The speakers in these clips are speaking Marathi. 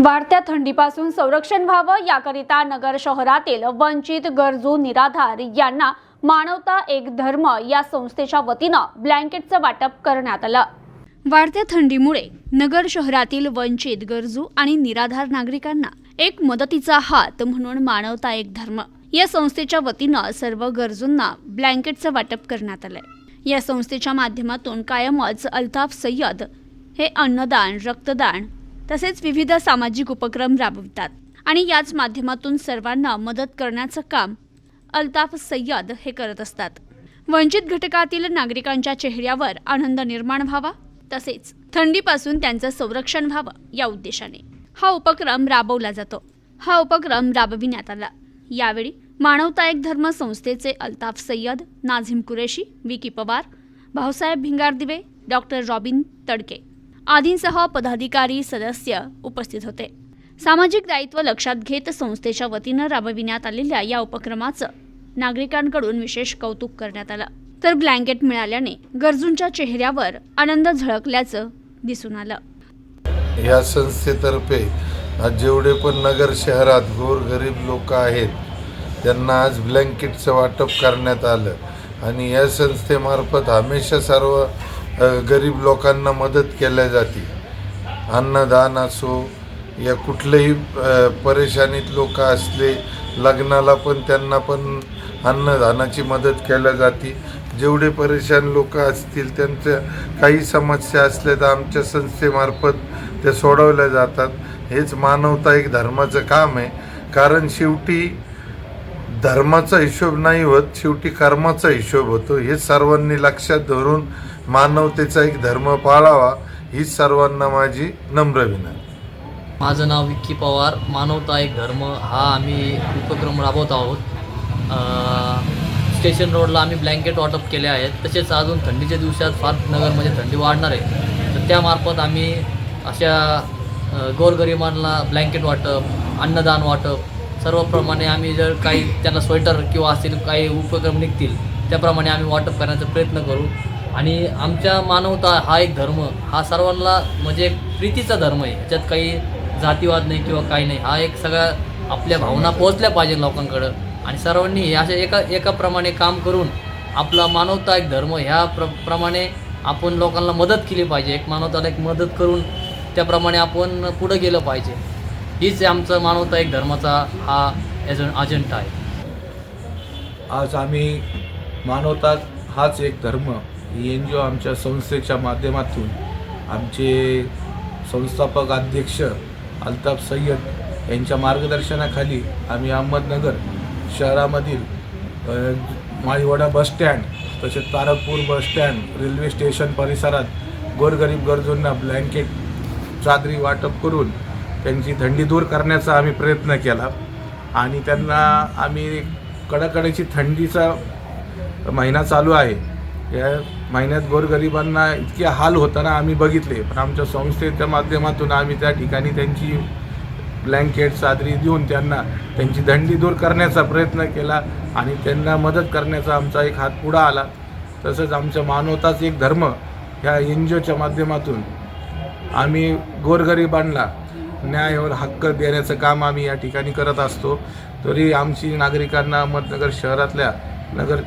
वाढत्या थंडीपासून संरक्षण व्हावं याकरिता नगर शहरातील वंचित गरजू निराधार यांना मानवता एक धर्म या संस्थेच्या वतीनं ब्लँकेटचं वाटप करण्यात आलं. वाढत्या थंडीमुळे नगर शहरातील वंचित गरजू आणि निराधार नागरिकांना एक मदतीचा हात म्हणून मानवता एक धर्म या संस्थेच्या वतीनं सर्व गरजूंना ब्लँकेटचं वाटप करण्यात आलंय. या संस्थेच्या माध्यमातून कायमच अल्ताफ सय्यद हे अन्नदान रक्तदान तसेच विविध सामाजिक उपक्रम राबवितात. आणि याच माध्यमातून सर्वांना मदत करण्याचं काम अल्ताफ सय्यद हे करत असतात. वंचित घटकातील नागरिकांच्या चेहऱ्यावर आनंद निर्माण व्हावा तसेच थंडीपासून त्यांचं संरक्षण व्हावं या उद्देशाने हा उपक्रम राबवला जातो. हा उपक्रम राबविण्यात आला. यावेळी मानवता एक धर्म संस्थेचे अल्ताफ सय्यद नाझिम कुरेशी विकी पवार भाऊसाहेब भिंगारदिवे डॉक्टर रॉबिन तडके आदींसह पदाधिकारी सदस्य उपस्थित होते. सामाजिक दायित्व लक्षात घेत संस्थेच्या वतीनं राबविण्यात आलेल्या या उपक्रमाचं नागरिकांकडून विशेष कौतुक करण्यात आलं. तर ब्लँकेट मिळाल्याने गरजूंच्या चेहऱ्यावर आनंद झळकल्याचं दिसून आलं. या संस्थेतर्फे आज जेवढे पण नगर शहरात गोरगरीब लोक आहेत त्यांना आज ब्लँकेटचं वाटप करण्यात आलं. आणि या संस्थेमार्फत हमेशा सर्व गरीब लोकांना मदत केल्या जाते. अन्नदान असो या कुठल्याही परेशानीत लोक असले लग्नाला पण त्यांना पण अन्नदानाची मदत केल्या जाते. जेवढे परेशान लोक असतील त्यांच्या काही समस्या असल्या तर आमच्या संस्थेमार्फत त्या सोडवल्या जातात. हेच मानवता एक धर्माचं काम आहे. कारण शेवटी धर्माचा हिशोब नाही होत शेवटी कर्माचा हिशोब होतो. हे सर्वांनी लक्षात धरून मानवतेचा एक धर्म पाळावा हीच सर्वांना माझी नम्र विनंती. माझं नाव विक्की पवार. मानवता एक धर्म हा आम्ही उपक्रम राबवत आहोत. स्टेशन रोडला आम्ही ब्लँकेट वाटप केले आहेत. तसेच अजून थंडीच्या दिवसात फार नगरमध्ये थंडी वाढणार आहे. तर त्यामार्फत आम्ही अशा गोरगरिबांना ब्लँकेट वाटप अन्नदान वाटप सर्वप्रमाणे आम्ही जर काही त्यांना स्वेटर किंवा असतील काही उपक्रम निघतील त्याप्रमाणे आम्ही वाटप करण्याचा प्रयत्न करू. आणि आमच्या मानवता हा एक धर्म हा सर्वांना म्हणजे एक प्रीतीचा धर्म आहे. याच्यात काही जातीवाद नाही किंवा काही नाही. हा एक सगळ्या आपल्या भावना पोहोचल्या पाहिजे लोकांकडं. आणि सर्वांनी हे अशा एका एकाप्रमाणे काम करून आपला मानवता एक धर्म ह्या प्र प्रमाणे आपण लोकांना मदत केली पाहिजे. एक मानवताला एक मदत करून त्याप्रमाणे आपण पुढं गेलं पाहिजे. हीच आमचं मानवता एक धर्माचा हा एज अजेंडा आहे. आज आम्ही मानवता हाच एक धर्म एन जी ओ आमच्या संस्थेच्या माध्यमातून आमचे संस्थापक अध्यक्ष अल्ताफ सय्यद यांच्या मार्गदर्शनाखाली आम्ही अहमदनगर शहरामधील अ, माळीवाडा बसस्टँड तसेच तारकपूर बसस्टँड रेल्वे स्टेशन परिसरात गोरगरीब गरजूंना ब्लँकेट चादरी वाटप करून त्यांची थंडी दूर करण्याचा आम्ही प्रयत्न केला आणि त्यांना आम्ही कडाकड्याची थंडीचा महिना चालू आहे. या महिन्यात गोरगरिबांना इतके हाल होताना आम्ही बघितले. पण आमच्या संस्थेच्या माध्यमातून आम्ही त्या ठिकाणी त्यांची ब्लँकेट चादरी देऊन त्यांना त्यांची दंडी दूर करण्याचा प्रयत्न केला आणि त्यांना मदत करण्याचा आमचा एक हात पुढा आला. तसंच आमच्या मानवताच एक धर्म ह्या एन जी ओच्या माध्यमातून आम्ही गोरगरिबांना न्यायावर हक्क देण्याचं काम आम्ही या ठिकाणी करत असतो. तरी आमची नागरिकांना अहमदनगर शहरातल्या नगर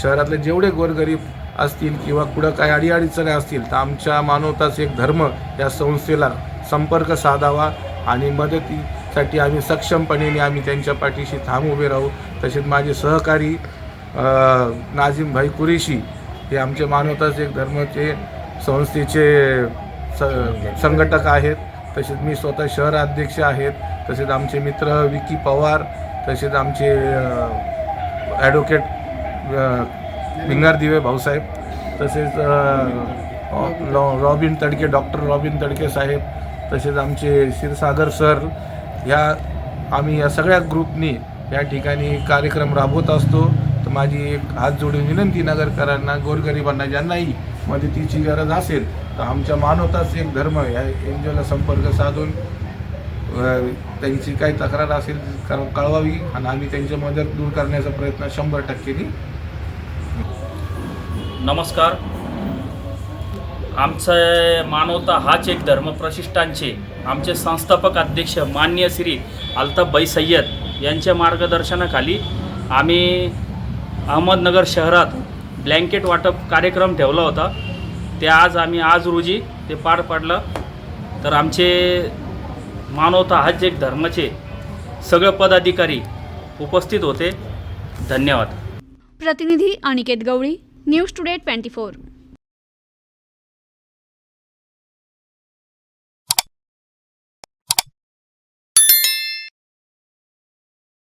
शहरातले जेवढे गोरगरीब असतील किंवा कुठं काही अडीअडचणी असतील तर आमच्या मानवताच एक धर्म या संस्थेला संपर्क साधावा आणि मदतीसाठी आम्ही सक्षमपणे आम्ही त्यांच्या पाठीशी थांब उभे राहू. तसेच माझे सहकारी अ, भाई कुरेशी हे आमचे मानवताच एक धर्मचे संस्थेचे स संघटक आहेत. तसेच मी स्वतः शहर अध्यक्ष आहेत. तसेच आमचे मित्र विकी पवार तसेच आमचे ॲडव्होकेट भिंगार दिवे भाऊसाहेब. तसेच raw Robin Tadke doctor Robin Tadke साहेब. तसेच आमचे क्षीरसागर सर. ह्या आम्ही या सगळ्या ग्रुपनी या ठिकाणी कार्यक्रम राबवत असतो. तर माझी एक हात जोडून विनंती नगरकरांना गोरगरिबांना ज्यांनाही मदतीची गरज असेल तर आमच्या मानवताच एक धर्म या एन जी ओला संपर्क साधून त्यांची काही तक्रार असेल कळवावी आणि आम्ही त्यांची मदत दूर करण्याचा प्रयत्न शंभर टक्केनी नमस्कार. आमचं मानवता हाच एक धर्मप्रशिष्ठांचे आमचे संस्थापक अध्यक्ष मान्य श्री अल्ताफबाई सय्यद यांच्या मार्गदर्शनाखाली आम्ही अहमदनगर शहरात ब्लँकेट वाटप कार्यक्रम ठेवला होता. ते आज आम्ही आज रोजी ते पार पाडलं. तर आमचे मानवता हाच एक धर्माचे सगळे पदाधिकारी उपस्थित होते. धन्यवाद. प्रतिनिधी अनिकेत गवळी News Today 24